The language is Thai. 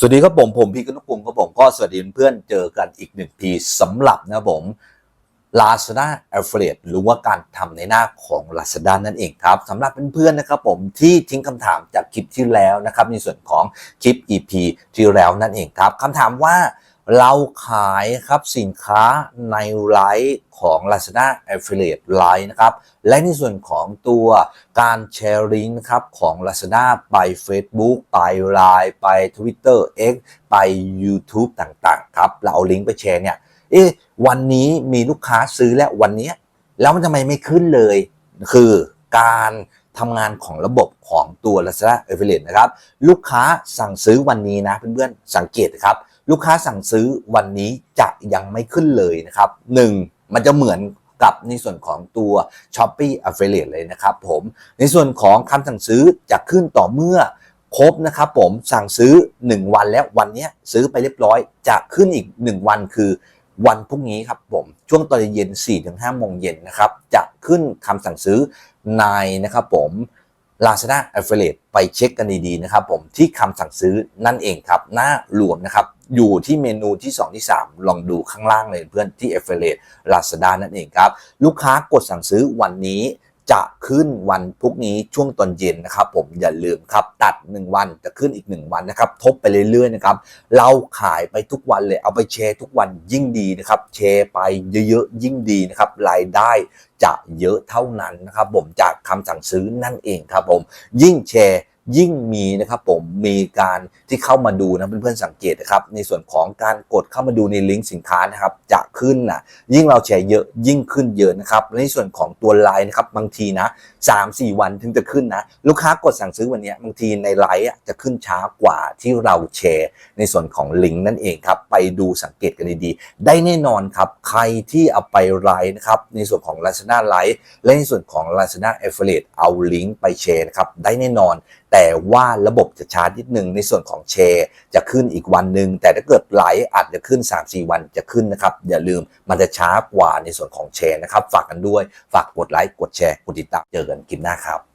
สวัสดีครับผมผมพีกนุกุลครับผมก็สวัสดีเพื่อนเจอกันอีกหนึ่งทีสำหรับนะผม Lazada Affiliate หรือว่าการทำในหน้าของ Lazada นั่นเองครับสำหรับเพื่อนๆนะครับผมที่ทิ้งคำถามจากคลิปที่แล้วนะครับในส่วนของคลิป EP ที่แล้วนั่นเองครับคำถามว่า เราขายครับสินค้าในไลฟ์ของ Lazada Affiliate ไลฟ์นะครับ และในส่วนของตัวการแชร์ลิงก์นะครับของ Lazada ไป Facebook ไป Line ไป Twitter X ไป YouTube ต่างๆ ครับ เราเอาลิงก์ไปแชร์เนี่ยเอ๊ะวันนี้มีลูกค้าซื้อแล้ววันนี้ แล้วมันทำไมไม่ขึ้นเลย คือการทำงานของระบบของตัว Lazada Affiliate นะครับ ลูกค้าสั่งซื้อวันนี้นะเพื่อนๆสังเกตนะครับ ลูกค้าสั่งซื้อวันนี้จะยังไม่ขึ้นเลยนะครับหนึ่งมันจะเหมือนกับในส่วนของตัว s h o p e e Affiliate เลยนะครับผมในส่วนของคำสั่งซื้อจะขึ้นต่อเมื่อครบนะครับผมสั่งซื้อ 1 วันแล้ววันนี้ซื้อไปเรียบร้อย จะขึ้นอีก 1 วันคือวันพรุ่งนี้ครับผมช่วงตอนเย็น4-5โมงเย็นนะครับจะขึ้นคำสั่งซื้อในนะครับผม Lazada Affiliate ไปเช็คกันดีๆนะครับผมที่คำสั่งซื้อนั่นเองครับ หน้ารวมนะครับ อยู่ที่เมนูที่ 2 ที่ 3 ลองดูข้างล่างเลยเพื่อนที่ Affiliate Lazada นั่นเองครับ ลูกค้ากดสั่งซื้อวันนี้ จะขึ้นวันพรุ่งนี้ช่วงตอนเย็นนะครับ ผมอย่าลืมครับ ตัด 1 วันจะขึ้นอีก 1 วันนะครับ ทบไปเรื่อยๆนะครับ เราขายไปทุกวันเลยเอาไปแชร์ทุกวันยิ่งดีนะครับแชร์ไปเยอะๆยิ่งดีนะครับรายได้จะเยอะเท่านั้นนะครับ ผมจากคำสั่งซื้อนั่นเองครับผมยิ่งแชร์ ยิ่งมีนะครับผมมีการที่เข้ามาดูนะเพื่อนๆสังเกตนะครับในส่วนของการกดเข้ามาดูในลิงก์สินค้านะครับจะขึ้นนะยิ่งเราแชร์เยอะยิ่งขึ้นเยอะนะครับในส่วนของตัวไลน์นะครับบางทีนะสามสี่วันถึงจะขึ้นนะลูกค้ากดสั่งซื้อวันนี้บางทีในไลน์อะจะขึ้นช้ากว่าที่เราแชร์ในส่วนของลิงก์นั่นเองครับไปดูสังเกตกันดีๆได้แน่นอนครับใครที่เอาไปไลน์นะครับในส่วนของ Lazada ไลฟ์และในส่วนของ Lazada Affiliate เอาลิงก์ไปแชร์นะครับได้แน่นอนแต่ว่าระบบจะช้านิดนึงในส่วนของแชร์จะขึ้นอีกวันหนึ่งแต่ถ้าเกิดไลฟ์อาจจะขึ้น 3-4 วันจะขึ้นนะครับ อย่าลืมมันจะช้ากว่าในส่วนของแชร์นะครับ ฝากกันด้วยฝากกดไลค์กดแชร์กดติดตามเจอกันคลิปหน้าครับ